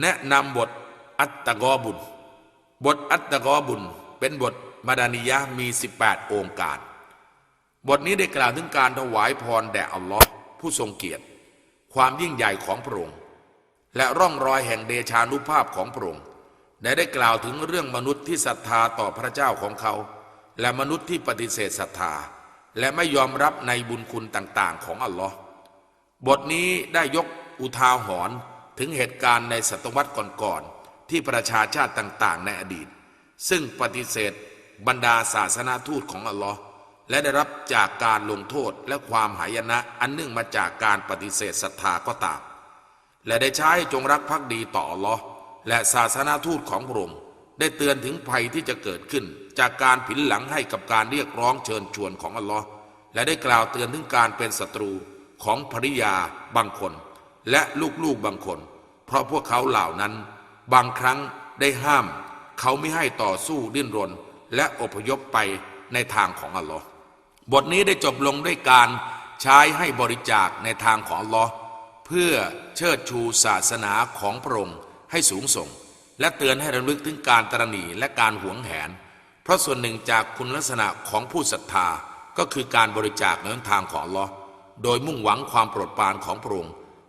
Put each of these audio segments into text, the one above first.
แนะนำบทอัตตะกอบุญ บทอัตตะกอบุญ เป็นบทมาดานิยะมี 18 องค์การ บทนี้ได้กล่าวถึงการถวายพรแด่อัลลอฮ์ผู้ทรงเกียรติ ความยิ่งใหญ่ของพระองค์ และร่องรอยแห่งเดชานุภาพของพระองค์ได้ได้กล่าวถึงเรื่องมนุษย์ที่ศรัทธาต่อพระเจ้าของเขา และมนุษย์ที่ปฏิเสธศรัทธา และไม่ยอมรับในบุญคุณต่างๆ ของอัลลอฮ์บทนี้ได้ยกอุทาหรณ์ ถึงเหตุการณ์ในศตวรรษก่อนๆที่ประชาชาติต่างๆ ในอดีต ซึ่งปฏิเสธ บรรดาศาสนาทูตของอัลลอฮ์และได้รับจากการลงโทษและความหายนะอันเนื่องมาจากการปฏิเสธศรัทธาก็ตาม และได้ใช้จงรักภักดีต่ออัลลอฮ์และศาสนาทูตของพระองค์ได้เตือนถึงภัยที่จะเกิดขึ้น จากการผินหลังให้กับการเรียกร้องเชิญชวนของอัลลอฮ์และได้กล่าวเตือนถึงการเป็นศัตรูของภริยาบางคน และลูกๆบางคน เพราะพวกเขาเหล่านั้น บางครั้งได้ห้าม เขาไม่ให้ต่อสู้ดิ้นรน และอพยพไปในทางของอัลลอฮ์บทนี้ได้จบลงด้วยการใช้ให้บริจาคในทางของอัลลอฮ์เพื่อเชิดชูศาสนาของพระองค์ให้สูงส่ง และเตือนให้ระลึกถึงการตระหนี่และการหวงแหน เพราะส่วนหนึ่งจากคุณลักษณะของผู้ศรัทธาก็คือการบริจาคในหนทางของอัลลอฮ์โดยมุ่งหวังความโปรดปรานของพระองค์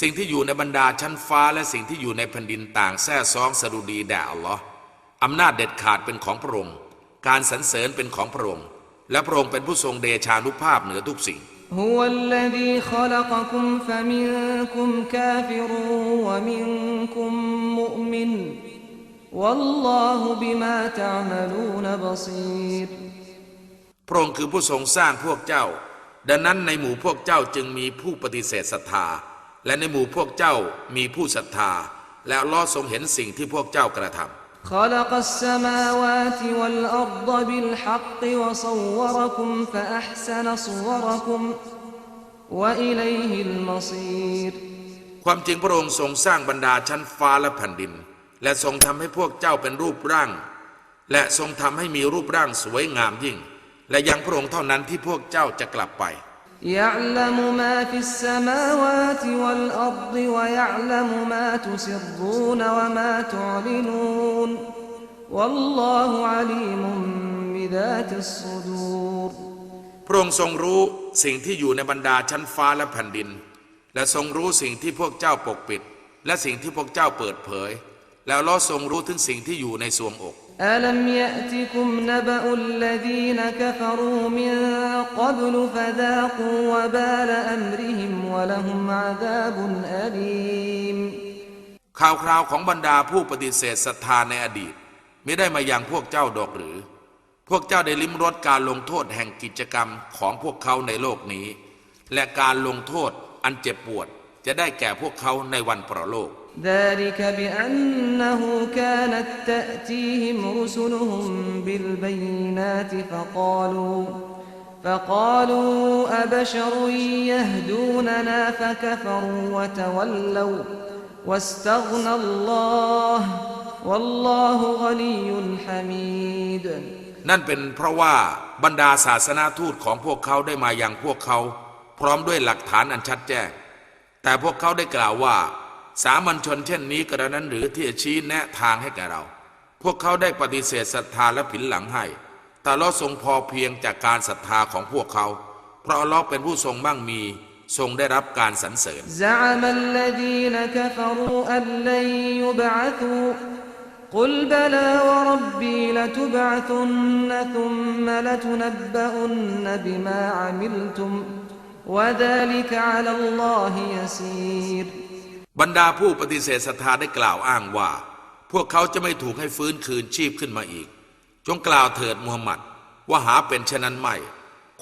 สิ่งที่อยู่ในบรรดาชั้นฟ้าและสิ่งที่อยู่ในแผ่นดินต่างแท้ซองสดุดีแด่อัลลอฮ์อำนาจเด็ดขาดเป็นของพระองค์ การสรรเสริญเป็นของพระองค์ และพระองค์เป็นผู้ทรงเดชานุภาพเหนือทุกสิ่ง هو الذي خلقكم فمنكم كافر ومنكم مؤمن والله بما تعملون بصير พระองค์คือผู้ทรงสร้างพวกเจ้า ดังนั้นในหมู่พวกเจ้าจึงมีผู้ปฏิเสธศรัทธา และในหมู่พวกเจ้ามีผู้ศรัทธา และอัลลอฮ์ทรงเห็นสิ่งที่พวกเจ้ากระทำ خلق السماوات والأرض بالحق وصوركم فأحسن صوركم وإليه المصير ความจริงพระองค์ทรงสร้างบรรดาชั้นฟ้าและแผ่นดิน และทรงทำให้พวกเจ้าเป็นรูปร่าง และทรงทำให้มีรูปร่างสวยงามยิ่ง และยังพระองค์เท่านั้นที่พวกเจ้าจะกลับไป يعلم ما في السماوات والأرض ويعلم ما تسرون وما تعلنون والله عليم بذات الصدور พระองค์ทรงรู้สิ่งที่อยู่ในบรรดาชั้นฟ้าและแผ่นดิน และทรงรู้สิ่งที่พวกเจ้าปกปิด และสิ่งที่พวกเจ้าเปิดเผย แล้วลอทรงรู้ถึงสิ่งที่อยู่ในสวงอก ألم يأتكم نبأ الذين كفروا من قبل فذاقوا وبال أمرهم ولهم عذاب أليم ข่าวคราวของบรรดาผู้ปฏิเสธศรัทธาในอดีตไม่ได้มายังพวกเจ้าดอกหรือ พวกเจ้าได้ลิ้มรสการลงโทษแห่งกิจกรรมของพวกเขาในโลกนี้ และการลงโทษอันเจ็บปวด จะได้แก่พวกเขาในวันปรโลก ذلك بأنه كانت تأتيهم رسلهم بالبينات فقالوا فقالوا أبشر يهدوننا فكفروا وتولوا واستغنى الله والله غني حميد นั่นเป็นเพราะว่าบรรดาศาสนาทูตของพวกเขาได้มายังพวกเขา พร้อมด้วยหลักฐานอันชัดแจ้ง แต่พวกเขาได้กล่าวว่า สามัญชนเช่นนี้กระนั้นหรือที่จะชี้แนะทางให้แก่เรา พวกเขาได้ปฏิเสธศรัทธาและผินหลังให้ แต่เราทรงพอเพียงจากการศรัทธาของพวกเขา เพราะเราเป็นผู้ทรงมั่งมี ทรงได้รับการสรรเสริญ زعم الذين كفروا أن لن يبعثوا قل بلى وربي لتبعثن ثم لتنبؤن بما عملتم وذلك على الله يسير บรรดาผู้ปฏิเสธศรัทธาได้กล่าวอ้างว่า พวกเขาจะไม่ถูกให้ฟื้นคืนชีพขึ้นมาอีก จงกล่าวเถิดมูฮัมหมัด ว่าหาเป็นเช่นนั้นไม่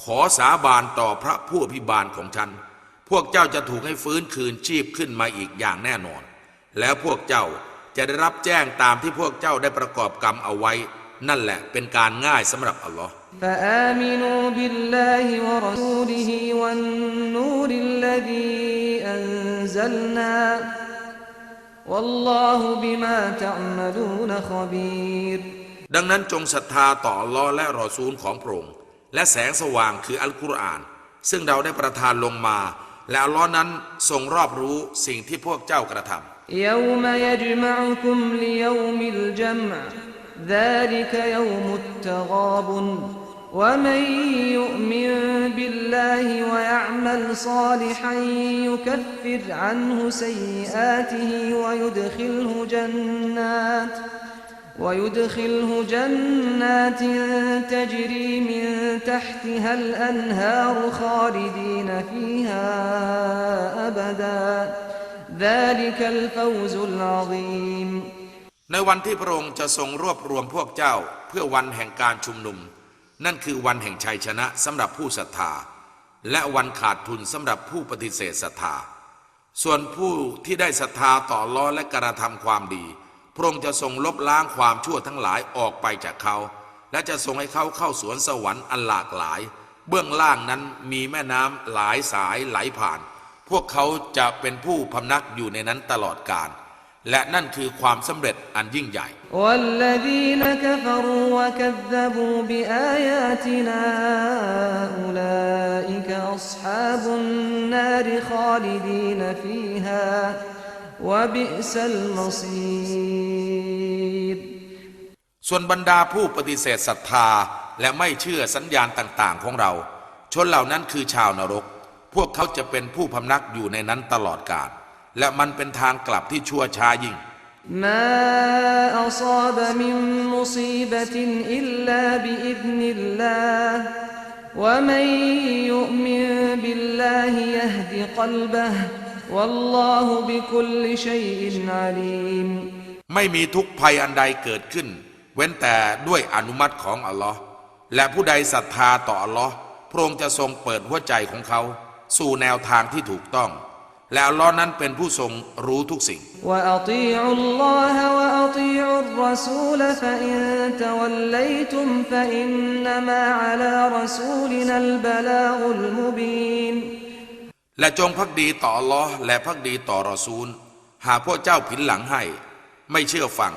ขอสาบานต่อพระผู้อภิบาลของฉัน พวกเจ้าจะถูกให้ฟื้นคืนชีพขึ้นมาอีกอย่างแน่นอน แล้วพวกเจ้าจะได้รับแจ้งตามที่พวกเจ้าได้ประกอบกรรมเอาไว้ นั่นแหละเป็นการง่ายสำหรับอัลลอฮ์ فآمنوا بالله ورسوله والنور الذي أنزلنا والله بما تعملون خبير ดังนั้นจงศรัทธาต่ออัลลอฮ์และรอซูลของพระองค์และแสงสว่างคืออัลกุรอาน ซึ่งเราได้ประทานลงมา และอัลลอฮ์นั้นทรงรอบรู้สิ่งที่พวกเจ้ากระทำ يوم يجمعكم ليوم الجمع ذلك يوم التغابن ومن يؤمن بالله ويعمل صالحا يكفر عنه سيئاته ويدخله جنات ويدخله جنات تجري من تحتها الأنهار خالدين فيها أبدا ذلك الفوز العظيم ในวันที่พระองค์จะทรงรวบรวมพวกเจ้าเพื่อวันแห่งการชุมนุม นั่นคือวันแห่งชัยชนะสำหรับผู้ศรัทธา และวันขาดทุนสำหรับผู้ปฏิเสธศรัทธา ส่วนผู้ที่ได้ศรัทธาต่อล้อและกระทำความดี พระองค์จะทรงลบล้างความชั่วทั้งหลายออกไปจากเขา และจะทรงให้เขาเข้าสวนสวรรค์อันหลากหลาย เบื้องล่างนั้นมีแม่น้ำหลายสายไหลผ่าน พวกเขาจะเป็นผู้พำนักอยู่ในนั้นตลอดกาล และนั่นคือความสำเร็จอันยิ่งใหญ่ ส่วนบรรดาผู้ปฏิเสธศรัทธาและไม่เชื่อสัญญาณต่าง ๆ ของเรา ชนเหล่านั้นคือชาวนรก พวกเขาจะเป็นผู้พำนักอยู่ในนั้นตลอดกาล และมันเป็นทางกลับที่ชั่วช้ายิ่ง ما أصاب من مصيبة إلا بإذن الله ومن يؤمن بالله يهد قلبه والله بكل شيء عليم ไม่มีทุกภัยอันใดเกิดขึ้น เว้นแต่ด้วยอนุมัติของอัลลอฮ์และผู้ใดศรัทธาต่ออัลลอฮ์พระองค์จะทรงเปิดหัวใจของเขา สู่แนวทางที่ถูกต้อง แล้วล้อนั้นเป็นผู้ทรงรู้ทุกสิ่ง และจงพักดีต่อลอและพักดีต่อรอซูล หากพวกเจ้าผินหลังให้ ไม่เชื่อฟัง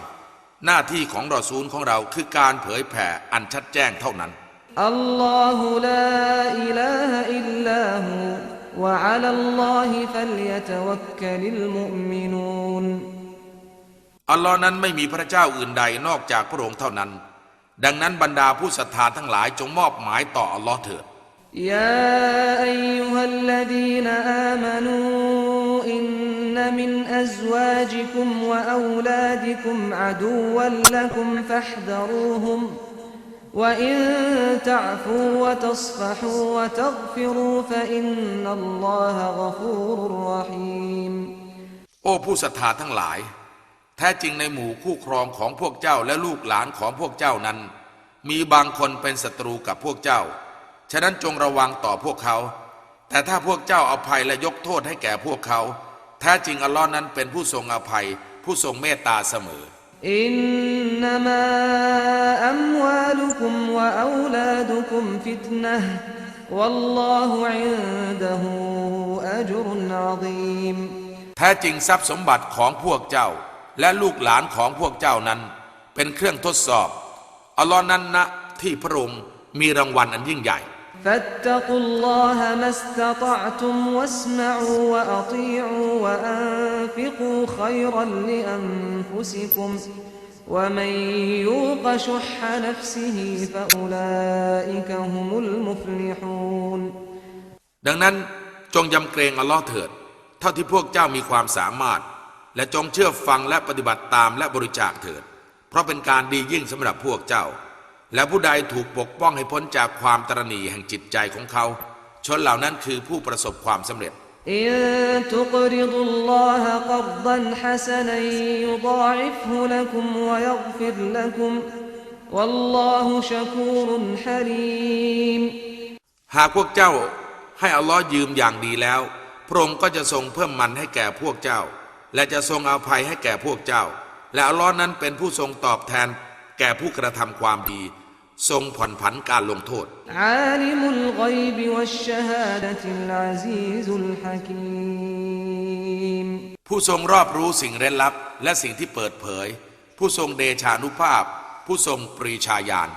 หน้าที่ของรอซูลของเราคือการเผยแผ่อันชัดแจ้งเท่านั้นอัลลอฮุลาอิลาฮะอิลลาฮู وعلى الله فليتوكل المؤمنون อัลลอฮ์นั้นไม่มีพระเจ้าอื่นใดนอกจากพระองค์เท่านั้น ดังนั้นบรรดาผู้ศรัทธาทั้งหลายจงมอบหมายต่ออัลลอฮ์เถิด يا أيها الذين آمنوا إن من أزواجكم وأولادكم عدوا لكم فاحذروهم وإن تعفوا وتصفحوا وتغفروا فإن الله غفور رحيم โอ้ผู้ศรัทธาทั้งหลาย แท้จริงในหมู่คู่ครองของพวกเจ้าและลูกหลานของพวกเจ้านั้น มีบางคนเป็นศัตรูกับพวกเจ้า ฉะนั้นจงระวังต่อพวกเขา แต่ถ้าพวกเจ้าอภัยและยกโทษให้แก่พวกเขา แท้จริงอัลลอฮ์นั้นเป็นผู้ทรงอภัย ผู้ทรงเมตตาเสมอ อินนามะอัมวาลุคุมวะอูลาดุคุมฟิตนะห์วัลลแท้จริงทรัพย์สมบัติของพวกเจ้า และลูกหลานของพวกเจ้านั้น เป็นเครื่องทดสอบอัลลอฮ์นั้นนะที่พระองค์มีรางวัลอันยิ่งใหญ่ فاتقوا الله ما استطعتم واسمعوا وأطيعوا وأنفقوا خيرا لأنفسكم ومن يوق شح نفسه فأولئك هم المفلحون ดังนั้นจงยำเกรงอัลลอฮ์เถิด เท่าที่พวกเจ้ามีความสามารถ และจงเชื่อฟังและปฏิบัติตามและบริจาคเถิด เพราะเป็นการดียิ่งสำหรับพวกเจ้า และผู้ใดถูกปกป้องให้พ้นจากความตรณีแห่งจิตใจของเขา ชนเหล่านั้นคือผู้ประสบความสำเร็จ إن تقرضوا الله قرضا حسنا يضاعفه لكم ويغفر لكم والله شكور حليم หากพวกเจ้าให้อัลลอฮ์ยืมอย่างดีแล้ว พระองค์ก็จะทรงเพิ่มมันให้แก่พวกเจ้า และจะทรงอาภัยให้แก่พวกเจ้า และอัลลอฮ์นั้นเป็นผู้ทรงตอบแทน แก่ผู้กระทำความดี ทรงผ่อนผันการลงโทษ ผู้ทรงรอบรู้สิ่งเร้นลับ และสิ่งที่เปิดเผย ผู้ทรงเดชานุภาพ ผู้ทรงปรีชาญาณ